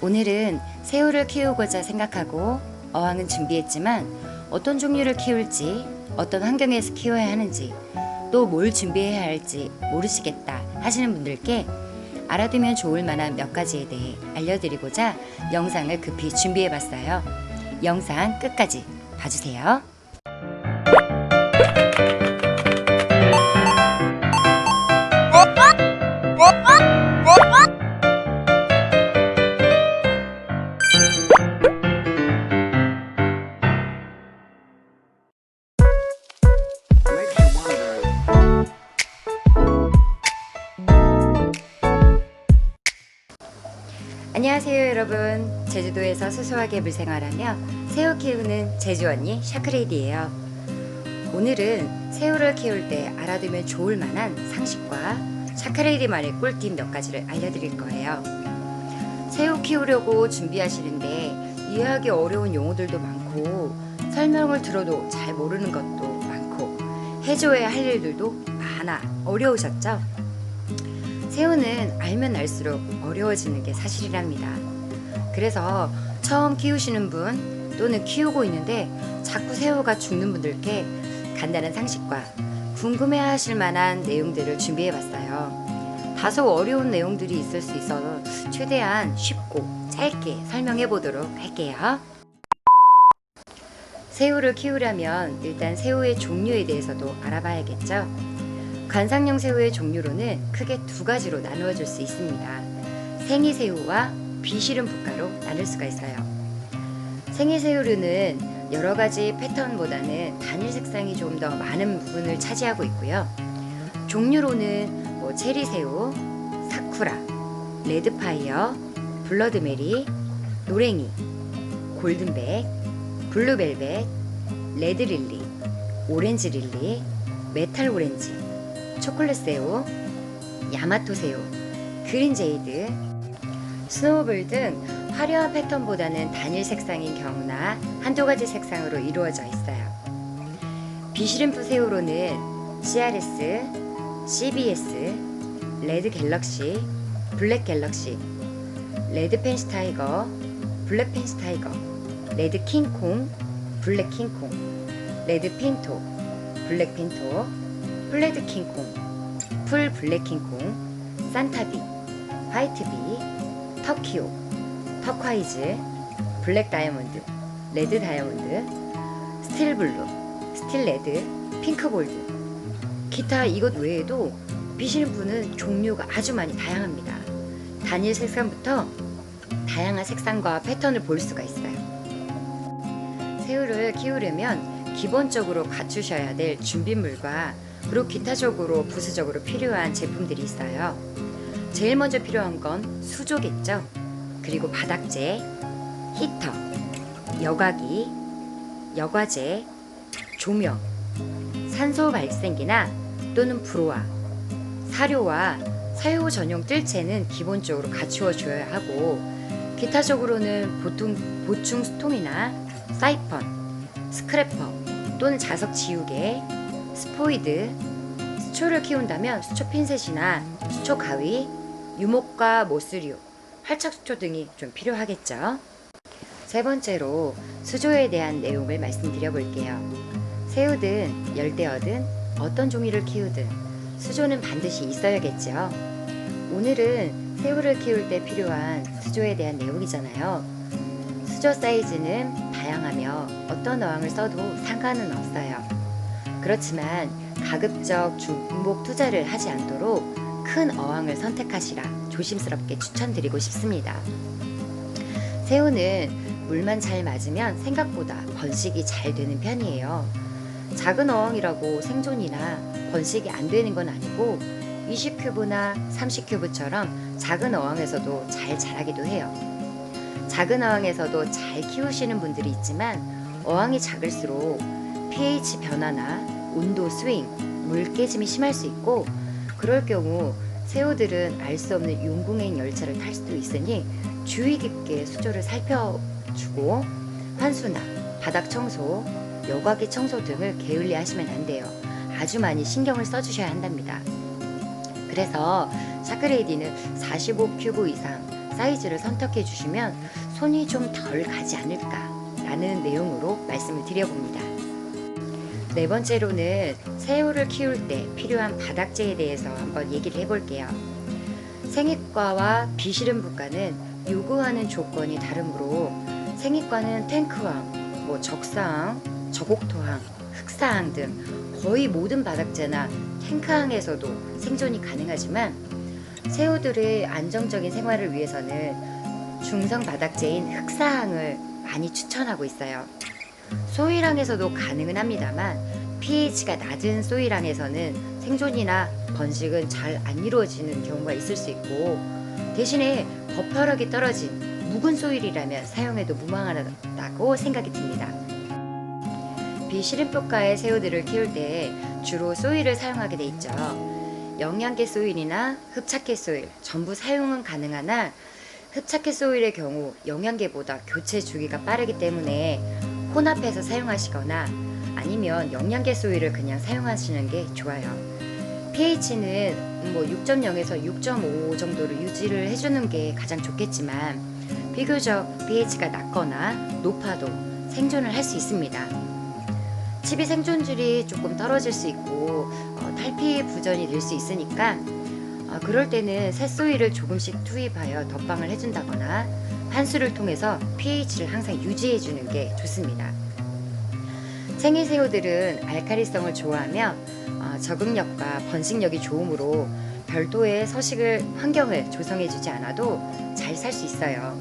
오늘은 새우를 키우고자 생각하고 어항은 준비했지만 어떤 종류를 키울지 어떤 환경에서 키워야 하는지 또 뭘 준비해야 할지 모르시겠다 하시는 분들께 알아두면 좋을 만한 몇 가지에 대해 알려드리고자 영상을 급히 준비해봤어요. 영상 끝까지 봐주세요. 안녕하세요 여러분. 제주도에서 소소하게 물생활하며 새우 키우는 제주 언니 샤크레이디예요. 오늘은 새우를 키울 때 알아두면 좋을 만한 상식과 샤크레이디만의 꿀팁 몇 가지를 알려드릴 거예요. 새우 키우려고 준비하시는데 이해하기 어려운 용어들도 많고 설명을 들어도 잘 모르는 것도 많고 해줘야 할 일들도 많아. 어려우셨죠? 새우는 알면 알수록 어려워지는 게 사실이랍니다. 그래서 처음 키우시는 분 또는 키우고 있는데 자꾸 새우가 죽는 분들께 간단한 상식과 궁금해 하실 만한 내용들을 준비해 봤어요. 다소 어려운 내용들이 있을 수 있어서 최대한 쉽고 짧게 설명해 보도록 할게요. 새우를 키우려면 일단 새우의 종류에 대해서도 알아봐야겠죠. 관상용 새우의 종류로는 크게 두 가지로 나누어질 수 있습니다. 생이새우와 비시름 붓가로 나눌 수가 있어요. 생이새우류는 여러 가지 패턴보다는 단일 색상이 좀 더 많은 부분을 차지하고 있고요. 종류로는 뭐 체리새우, 사쿠라, 레드파이어, 블러드메리, 노랭이, 골든백, 블루벨벳, 레드릴리, 오렌지릴리, 메탈 오렌지, 초콜릿 새우, 야마토 새우, 그린 제이드, 스노우볼 등 화려한 패턴보다는 단일 색상인 경우나 한두 가지 색상으로 이루어져 있어요. 비시림프 새우로는 CRS, CBS, 레드 갤럭시, 블랙 갤럭시, 레드 펜스 타이거, 블랙 펜스 타이거, 레드 킹콩, 블랙 킹콩, 레드 핀토, 블랙 핀토, 플레드 킹콩, 풀 블랙 킹콩, 산타비, 화이트비, 터키오, 터콰이즈, 블랙 다이아몬드, 레드 다이아몬드, 스틸 블루, 스틸 레드, 핑크 골드. 기타 이것 외에도 비실부는 종류가 아주 많이 다양합니다. 단일 색상부터 다양한 색상과 패턴을 볼 수가 있어요. 새우를 키우려면 기본적으로 갖추셔야 될 준비물과 그리고 기타적으로 부수적으로 필요한 제품들이 있어요. 제일 먼저 필요한 건 수조겠죠. 그리고 바닥재, 히터, 여과기, 여과제, 조명, 산소 발생기나 또는 불화, 사료와 사료 전용 뜰채는 기본적으로 갖추어 줘야 하고 기타적으로는 보통 보충 수통이나 사이펀, 스크래퍼 또는 자석 지우개, 스포이드, 수초를 키운다면 수초 핀셋이나 수초 가위, 유목과 모스류, 활착수초 등이 좀 필요하겠죠. 세 번째로 수조에 대한 내용을 말씀드려 볼게요. 새우든 열대어든 어떤 종류를 키우든 수조는 반드시 있어야겠죠. 오늘은 새우를 키울 때 필요한 수조에 대한 내용이잖아요. 수조 사이즈는 다양하며 어떤 어항을 써도 상관은 없어요. 그렇지만 가급적 중복 투자를 하지 않도록 큰 어항을 선택하시라 조심스럽게 추천드리고 싶습니다. 새우는 물만 잘 맞으면 생각보다 번식이 잘 되는 편이에요. 작은 어항이라고 생존이나 번식이 안 되는 건 아니고 20큐브나 30큐브처럼 작은 어항에서도 잘 자라기도 해요. 작은 어항에서도 잘 키우시는 분들이 있지만 어항이 작을수록 pH 변화나 온도 스윙, 물 깨짐이 심할 수 있고 그럴 경우 새우들은 알 수 없는 용궁행 열차를 탈 수도 있으니 주의 깊게 수조를 살펴주고 환수나 바닥 청소, 여과기 청소 등을 게을리 하시면 안 돼요. 아주 많이 신경을 써주셔야 한답니다. 그래서 샤크레이디는 45큐브 이상 사이즈를 선택해 주시면 손이 좀 덜 가지 않을까 라는 내용으로 말씀을 드려봅니다. 네 번째로는 새우를 키울 때 필요한 바닥재에 대해서 한번 얘기를 해볼게요. 생익과와 비실음부과는 요구하는 조건이 다르므로 생익과는 탱크왕, 뭐 적사항, 저곡토항, 흑사항 등 거의 모든 바닥재나 탱크항에서도 생존이 가능하지만 새우들의 안정적인 생활을 위해서는 중성 바닥재인 흑사항을 많이 추천하고 있어요. 소일항에서도 가능은 합니다만 pH가 낮은 소일항에서는 생존이나 번식은 잘 안 이루어지는 경우가 있을 수 있고 대신에 버퍼력이 떨어진 묵은 소일이라면 사용해도 무방하다고 생각이 듭니다. 비시름효과의 새우들을 키울 때 주로 소일을 사용하게 돼 있죠. 영양계 소일이나 흡착계 소일 전부 사용은 가능하나 흡착계 소일의 경우 영양계보다 교체 주기가 빠르기 때문에 혼합해서 사용하시거나 아니면 영양계 소일을 그냥 사용하시는 게 좋아요. pH는 뭐 6.0에서 6.5 정도로 유지를 해주는 게 가장 좋겠지만 비교적 pH가 낮거나 높아도 생존을 할 수 있습니다. 칩이 생존율이 조금 떨어질 수 있고 어, 탈피 부전이 될 수 있으니까 어, 그럴 때는 새소일을 조금씩 투입하여 덧방을 해준다거나 한수를 통해서 pH를 항상 유지해 주는 게 좋습니다. 생이새우들은 알카리성을 좋아하며 어, 적응력과 번식력이 좋으므로 별도의 서식을 환경을 조성해 주지 않아도 잘 살 수 있어요.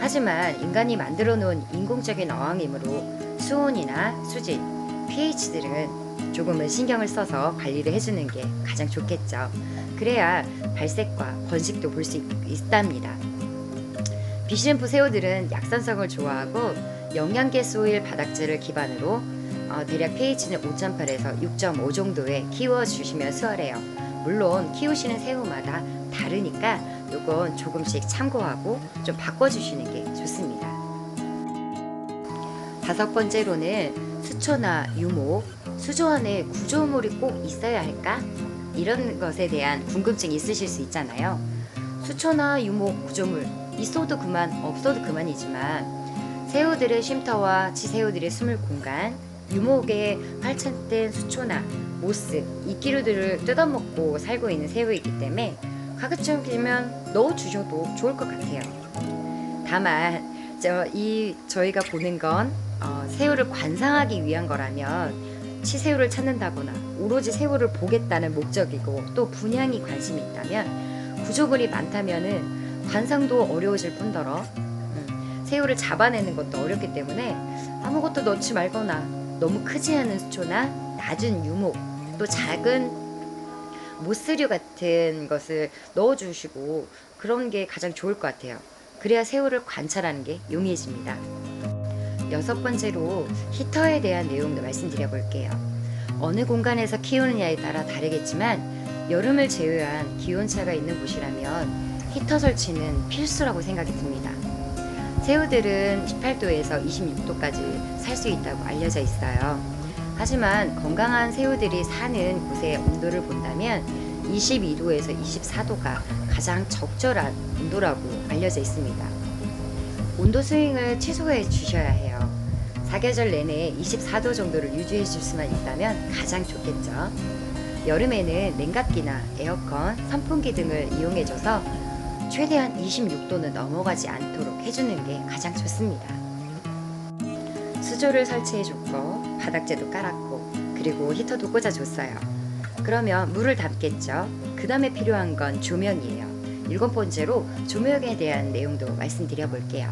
하지만 인간이 만들어 놓은 인공적인 어항이므로 수온이나 수질, pH들은 조금은 신경을 써서 관리를 해주는 게 가장 좋겠죠. 그래야 발색과 번식도 볼 수 있답니다. 비실프 새우들은 약산성을 좋아하고 영양계 소일 바닥재를 기반으로 어, 대략 pH는 5.8에서 6.5 정도에 키워주시면 수월해요. 물론 키우시는 새우마다 다르니까 이건 조금씩 참고하고 좀 바꿔주시는 게 좋습니다. 다섯 번째로는 수초나 유목, 수조 안에 구조물이 꼭 있어야 할까? 이런 것에 대한 궁금증이 있으실 수 있잖아요. 수초나 유목, 구조물 있어도 그만, 없어도 그만이지만 새우들의 쉼터와 지새우들의 숨을 공간, 유목에 발천된 수초나 모스, 이끼류들을 뜯어먹고 살고 있는 새우이기 때문에 가급적 이면 넣어주셔도 좋을 것 같아요. 다만 저 이 저희가 보는 건 어, 새우를 관상하기 위한 거라면 치새우를 찾는다거나 오로지 새우를 보겠다는 목적이고 또 분양이 관심이 있다면 구조물이 많다면은 관상도 어려워질 뿐더러 음, 새우를 잡아내는 것도 어렵기 때문에 아무것도 넣지 말거나 너무 크지 않은 수초나 낮은 유목 또 작은 모스류 같은 것을 넣어주시고 그런 게 가장 좋을 것 같아요. 그래야 새우를 관찰하는 게 용이해집니다. 여섯 번째로 히터에 대한 내용도 말씀드려 볼게요. 어느 공간에서 키우느냐에 따라 다르겠지만 여름을 제외한 기온차가 있는 곳이라면 히터 설치는 필수라고 생각이 듭니다. 새우들은 18도에서 26도까지 살 수 있다고 알려져 있어요. 하지만 건강한 새우들이 사는 곳의 온도를 본다면 22도에서 24도가 가장 적절한 온도라고 알려져 있습니다. 온도 스윙을 최소화해 주셔야 해요. 사계절 내내 24도 정도를 유지해 줄 수만 있다면 가장 좋겠죠. 여름에는 냉각기나 에어컨, 선풍기 등을 이용해줘서 최대한 26도는 넘어가지 않도록 해주는 게 가장 좋습니다. 수조를 설치해줬고 바닥재도 깔았고 그리고 히터도 꽂아줬어요. 그러면 물을 담겠죠. 그 다음에 필요한 건 조명이에요. 일곱 번째로 조명에 대한 내용도 말씀드려 볼게요.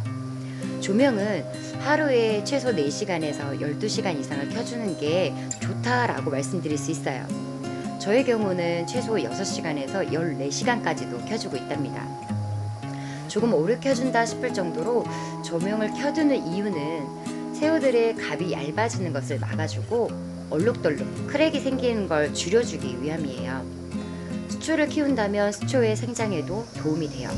조명은 하루에 최소 4시간에서 12시간 이상을 켜주는 게 좋다라고 말씀드릴 수 있어요. 저의 경우는 최소 6시간에서 14시간까지도 켜주고 있답니다. 조금 오래 켜준다 싶을 정도로 조명을 켜두는 이유는 새우들의 갑이 얇아지는 것을 막아주고 얼룩덜룩 크랙이 생기는 걸 줄여주기 위함이에요. 수초를 키운다면 수초의 생장에도 도움이 돼요.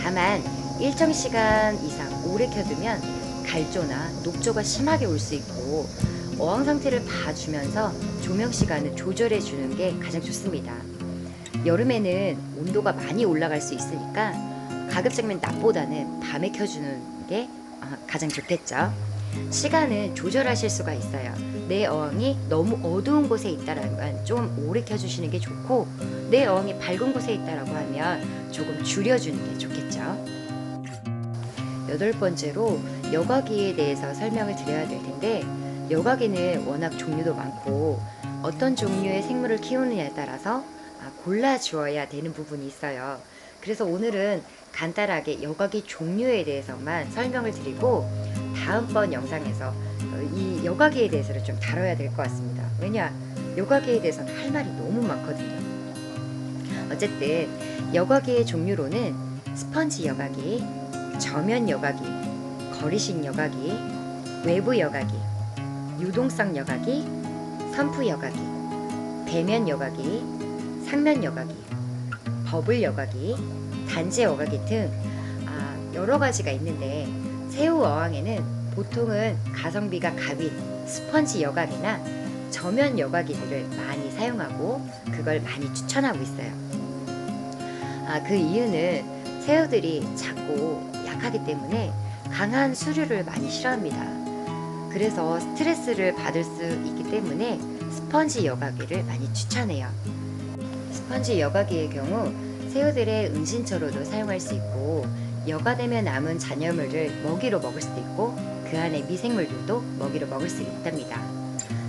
다만 일정 시간 이상 오래 켜두면 갈조나 녹조가 심하게 올 수 있고 어항 상태를 봐주면서 조명 시간을 조절해 주는 게 가장 좋습니다. 여름에는 온도가 많이 올라갈 수 있으니까 가급적이면 낮보다는 밤에 켜주는 게 어, 가장 좋겠죠. 시간은 조절하실 수가 있어요. 내 어항이 너무 어두운 곳에 있다라는 건 좀 오래 켜주시는 게 좋고 내 어항이 밝은 곳에 있다라고 하면 조금 줄여주는 게 좋겠죠. 여덟 번째로 여과기에 대해서 설명을 드려야 될 텐데 여과기는 워낙 종류도 많고 어떤 종류의 생물을 키우느냐에 따라서 아, 골라 주어야 되는 부분이 있어요. 그래서 오늘은 간단하게 여과기 종류에 대해서만 설명을 드리고 다음번 영상에서 어, 이 여과기에 대해서를 좀 다뤄야 될 것 같습니다. 왜냐 여과기에 대해서는 할 말이 너무 많거든요. 어쨌든 여과기의 종류로는 스펀지 여과기, 저면 여과기, 거리식 여과기, 외부 여과기, 유동성 여과기, 선프 여과기, 배면 여과기, 상면 여과기, 버블 여과기, 단제 여과기 등 아, 여러 가지가 있는데 새우 어항에는 보통은 가성비가 갑인 스펀지 여과기나 저면 여과기들을 많이 사용하고 그걸 많이 추천하고 있어요. 아, 그 이유는 새우들이 작고 약하기 때문에 강한 수류를 많이 싫어합니다. 그래서 스트레스를 받을 수 있기 때문에 스펀지 여과기를 많이 추천해요. 스펀지 여과기의 경우 새우들의 은신처로도 사용할 수 있고 여과되면 남은 잔여물을 먹이로 먹을 수도 있고 그 안에 미생물들도 먹이로 먹을 수 있답니다.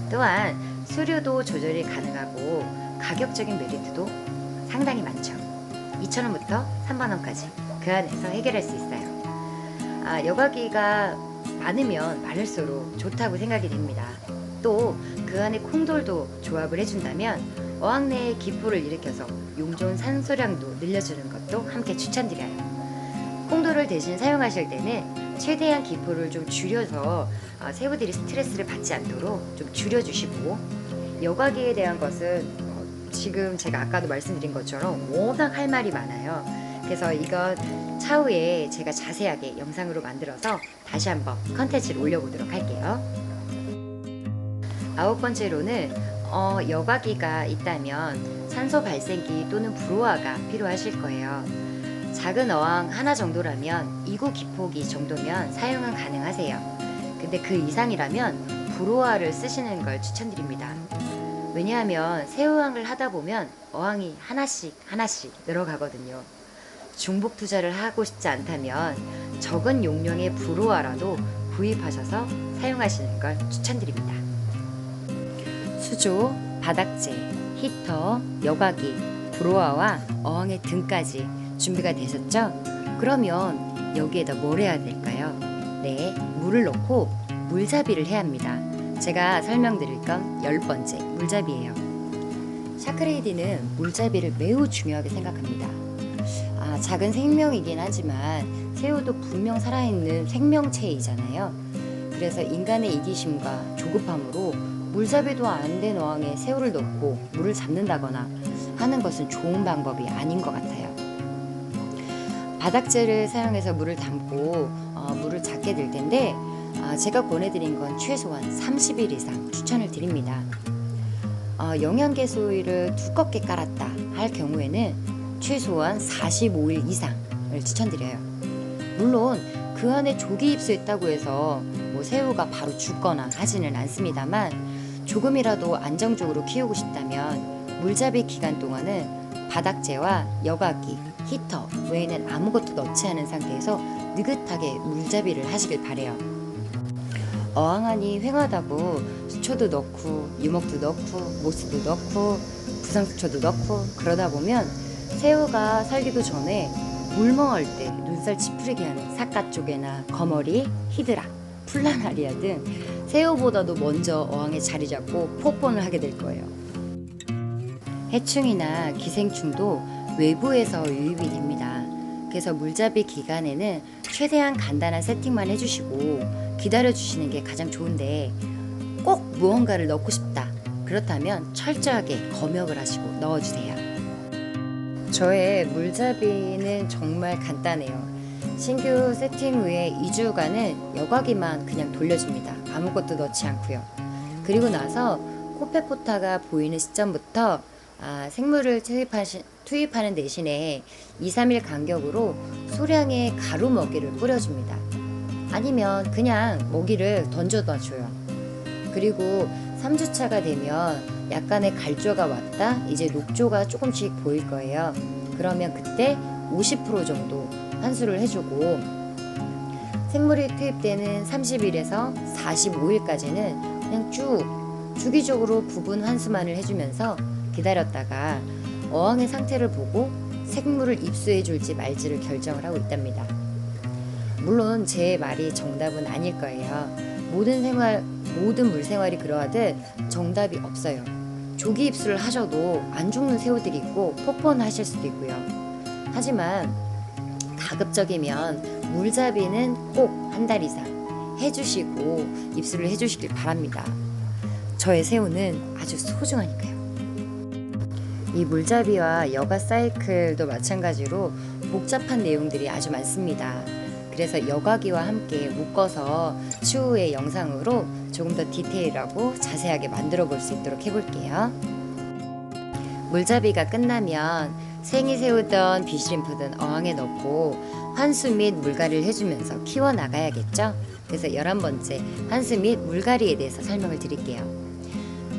또한 수류도 조절이 가능하고 가격적인 메리트도 상당히 많죠. 2,000원부터 3만원까지 그 안에서 해결할 수 있어요. 아, 여과기가 많으면 많을수록 좋다고 생각이 됩니다. 또 그 안에 콩돌도 조합을 해준다면 어항 내에 기포를 일으켜서 용존 산소량도 늘려주는 것도 함께 추천드려요. 콩돌을 대신 사용하실 때는 최대한 기포를 좀 줄여서 어, 새우들이 스트레스를 받지 않도록 좀 줄여주시고 여과기에 대한 것은 어, 지금 제가 아까도 말씀드린 것처럼 워낙 할 말이 많아요. 그래서 이건 차후에 제가 자세하게 영상으로 만들어서 다시 한번 컨텐츠를 올려보도록 할게요. 아홉 번째로는 어, 여과기가 있다면 산소 발생기 또는 브로아가 필요하실 거예요. 작은 어항 하나 정도라면 2구 기포기 정도면 사용은 가능하세요. 근데 그 이상이라면 브로아를 쓰시는 걸 추천드립니다. 왜냐하면 새우항을 하다 보면 어항이 하나씩 하나씩 늘어가거든요. 중복 투자를 하고 싶지 않다면 적은 용량의 브로아라도 구입하셔서 사용하시는 걸 추천드립니다. 수조, 바닥재, 히터, 여과기, 브로아와 어항의 등까지 준비가 되셨죠? 그러면 여기에다 뭘 해야 될까요? 네, 물을 넣고 물잡이를 해야 합니다. 제가 설명드릴 건 열 번째 물잡이예요. 샤크레이디는 물잡이를 매우 중요하게 생각합니다. 아, 작은 생명이긴 하지만 새우도 분명 살아있는 생명체이잖아요. 그래서 인간의 이기심과 조급함으로 물잡이도 안 된 어항에 새우를 넣고 물을 잡는다거나 하는 것은 좋은 방법이 아닌 것 같아요. 바닥재를 사용해서 물을 담고 어, 물을 잡게 될 텐데 아, 제가 보내드린 건 최소한 30일 이상 추천을 드립니다. 어, 영양개소일을 두껍게 깔았다 할 경우에는 최소한 45일 이상을 추천드려요. 물론 그 안에 조기 입수했다고 해서 뭐 새우가 바로 죽거나 하지는 않습니다만 조금이라도 안정적으로 키우고 싶다면 물잡이 기간 동안은 바닥재와 여과기, 히터 외에는 아무것도 넣지 않은 상태에서 느긋하게 물잡이를 하시길 바래요. 어항안이 횡하다고 수초도 넣고 유목도 넣고 모스도 넣고 부상수초도 넣고 그러다 보면 새우가 살기도 전에 물멍할 때 눈살 찌푸리게 하는 사카 쪽에나 거머리, 히드라, 플라나리아 등 새우보다도 먼저 어항에 자리 잡고 폭번을 하게 될 거예요. 해충이나 기생충도 외부에서 유입이 됩니다. 그래서 물잡이 기간에는 최대한 간단한 세팅만 해주시고 기다려주시는 게 가장 좋은데 꼭 무언가를 넣고 싶다. 그렇다면 철저하게 검역을 하시고 넣어주세요. 저의 물잡이는 정말 간단해요. 신규 세팅 후에 2주간은 여과기만 그냥 돌려줍니다. 아무것도 넣지 않고요. 그리고 나서 코페포타가 보이는 시점부터 아, 생물을 투입하시, 투입하는 대신에 2, 3일 간격으로 소량의 가루 먹이를 뿌려줍니다. 아니면 그냥 먹이를 던져다 줘요. 그리고 3주차가 되면 약간의 갈조가 왔다 이제 녹조가 조금씩 보일 거예요. 그러면 그때 50% 정도 환수를 해주고 생물이 투입되는 30일에서 45일까지는 그냥 쭉 주기적으로 부분 환수만을 해주면서 기다렸다가 어항의 상태를 보고 생물을 입수해 줄지 말지를 결정을 하고 있답니다. 물론 제 말이 정답은 아닐 거예요. 모든 생활, 모든 물 생활이 그러하듯 정답이 없어요. 조기 입수를 하셔도 안 죽는 새우들이 있고 폭번하실 수도 있고요. 하지만 가급적이면 물잡이는 꼭 한 달 이상 해주시고 입수를 해주시길 바랍니다. 저의 새우는 아주 소중하니까요. 이 물잡이와 여가 사이클도 마찬가지로 복잡한 내용들이 아주 많습니다. 그래서 여과기와 함께 묶어서 추후의 영상으로 조금 더 디테일하고 자세하게 만들어 볼 수 있도록 해볼게요. 물잡이가 끝나면 생이 세우던 비시림프든 어항에 넣고 환수 및 물갈이를 해주면서 키워 나가야겠죠? 그래서 11번째 환수 및 물갈이에 대해서 설명을 드릴게요.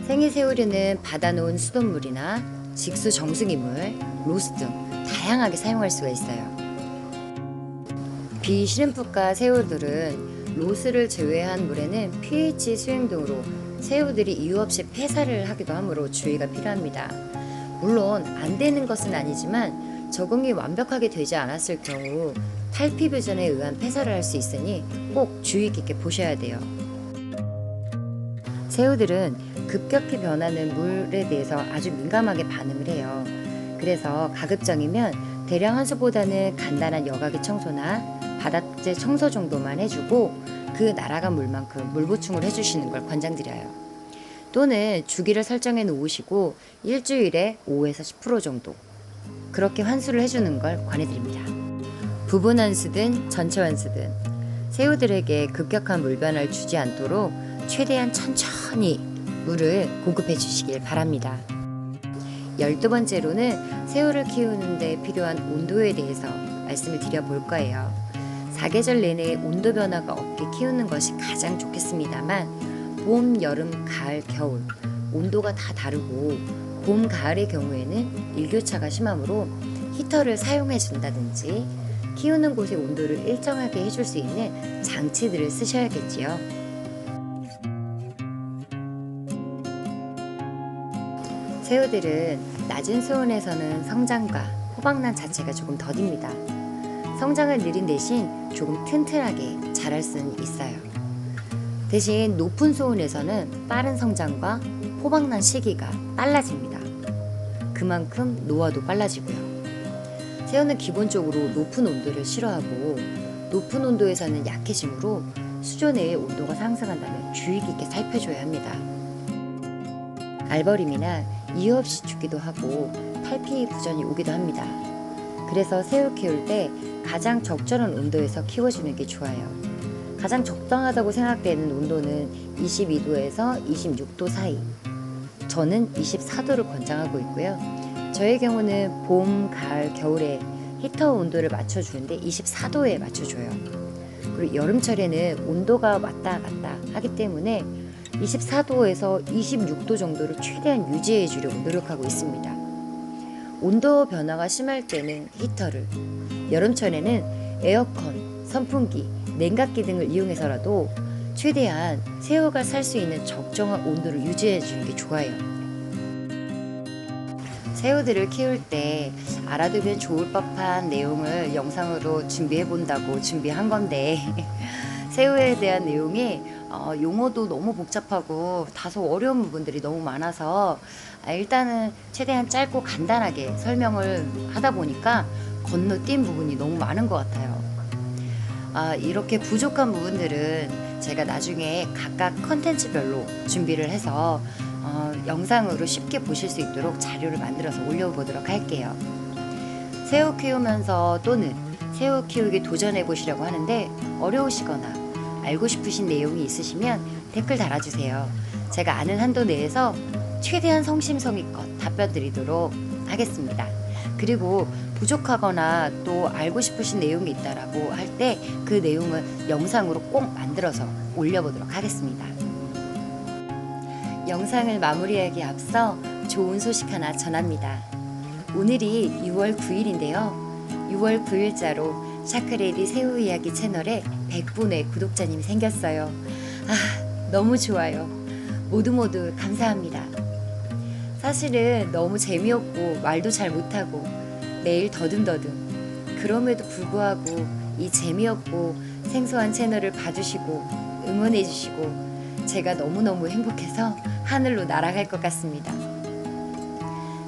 생이 세우류는 받아놓은 수돗물이나 직수 정수기물, 로스 등 다양하게 사용할 수가 있어요. 비시림프과 새우들은 로스를 제외한 물에는 pH 수행 등으로 새우들이 이유 없이 폐사를 하기도 하므로 주의가 필요합니다. 물론 안 되는 것은 아니지만 적응이 완벽하게 되지 않았을 경우 탈피부전에 의한 폐사를 할 수 있으니 꼭 주의 깊게 보셔야 돼요. 새우들은 급격히 변하는 물에 대해서 아주 민감하게 반응을 해요. 그래서 가급적이면 대량 환수보다는 간단한 여과기 청소나 바닥재 청소 정도만 해주고 그 날아간 물만큼 물 보충을 해주시는 걸 권장드려요. 또는 주기를 설정해 놓으시고 일주일에 5에서 10% 정도 그렇게 환수를 해주는 걸 권해드립니다. 부분 환수든 전체 환수든 새우들에게 급격한 물 변화를 주지 않도록 최대한 천천히 물을 공급해 주시길 바랍니다. 열두 번째로는 새우를 키우는데 필요한 온도에 대해서 말씀을 드려볼 거예요. 사계절 내내 온도 변화가 없게 키우는 것이 가장 좋겠습니다만 봄, 여름, 가을, 겨울 온도가 다 다르고 봄, 가을의 경우에는 일교차가 심하므로 히터를 사용해 준다든지 키우는 곳의 온도를 일정하게 해줄 수 있는 장치들을 쓰셔야겠지요. 새우들은 낮은 수온에서는 성장과 호박난 자체가 조금 더딥니다. 성장을 느린 대신 조금 튼튼하게 자랄 수는 있어요. 대신 높은 수온에서는 빠른 성장과 호박난 시기가 빨라집니다. 그만큼 노화도 빨라지고요. 새우는 기본적으로 높은 온도를 싫어하고 높은 온도에서는 약해지므로 수조 내의 온도가 상승한다면 주의 깊게 살펴줘야 합니다. 알버림이나 이유 없이 죽기도 하고 탈피 부전이 오기도 합니다. 그래서 새우 키울 때 가장 적절한 온도에서 키워주는 게 좋아요. 가장 적당하다고 생각되는 온도는 22도에서 26도 사이. 저는 24도를 권장하고 있고요. 저의 경우는 봄, 가을, 겨울에 히터 온도를 맞춰주는데 24도에 맞춰줘요. 그리고 여름철에는 온도가 왔다 갔다 하기 때문에 24도에서 26도 정도를 최대한 유지해 주려고 노력하고 있습니다. 온도 변화가 심할 때는 히터를, 여름철에는 에어컨, 선풍기, 냉각기 등을 이용해서라도 최대한 새우가 살 수 있는 적정한 온도를 유지해 주는 게 좋아요. 새우들을 키울 때 알아두면 좋을 법한 내용을 영상으로 준비해 본다고 준비한 건데 새우에 대한 내용이 어, 용어도 너무 복잡하고 다소 어려운 부분들이 너무 많아서 아, 일단은 최대한 짧고 간단하게 설명을 하다 보니까 건너뛴 부분이 너무 많은 것 같아요. 아, 이렇게 부족한 부분들은 제가 나중에 각각 컨텐츠별로 준비를 해서 어, 영상으로 쉽게 보실 수 있도록 자료를 만들어서 올려보도록 할게요. 새우 키우면서 또는 새우 키우기 도전해 보시려고 하는데 어려우시거나 알고 싶으신 내용이 있으시면 댓글 달아주세요. 제가 아는 한도 내에서 최대한 성심성의껏 답변 드리도록 하겠습니다. 그리고 부족하거나 또 알고 싶으신 내용이 있다라고 할 때 그 내용은 영상으로 꼭 만들어서 올려보도록 하겠습니다. 영상을 마무리하기 앞서 좋은 소식 하나 전합니다. 오늘이 6월 9일인데요. 6월 9일자로 샤크레디 새우 이야기 채널에 100분의 구독자님이 생겼어요. 아, 너무 좋아요. 모두 모두 감사합니다. 사실은 너무 재미없고 말도 잘 못하고 매일 더듬더듬 그럼에도 불구하고 이 재미없고 생소한 채널을 봐주시고 응원해주시고 제가 너무너무 행복해서 하늘로 날아갈 것 같습니다.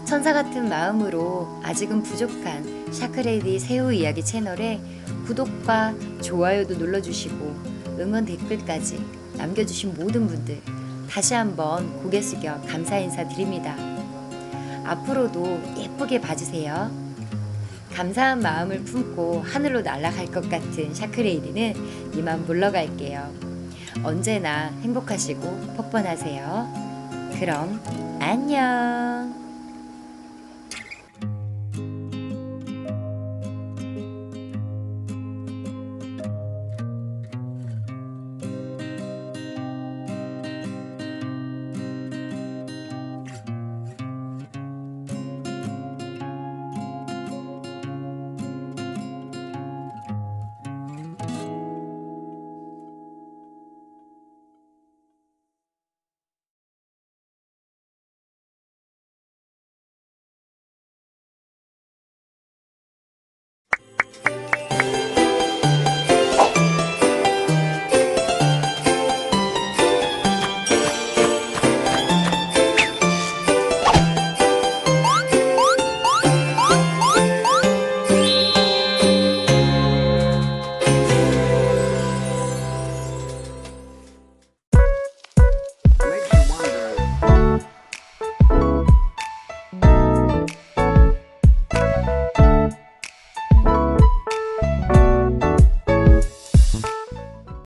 천사 같은 마음으로 아직은 부족한 샤크레디 새우 이야기 채널에 구독과 좋아요도 눌러주시고 응원 댓글까지 남겨주신 모든 분들 다시 한번 고개 숙여 감사 인사 드립니다. 앞으로도 예쁘게 봐주세요. 감사한 마음을 품고 하늘로 날아갈 것 같은 샤크레이디는 이만 물러갈게요. 언제나 행복하시고 퍽번하세요. 그럼 안녕.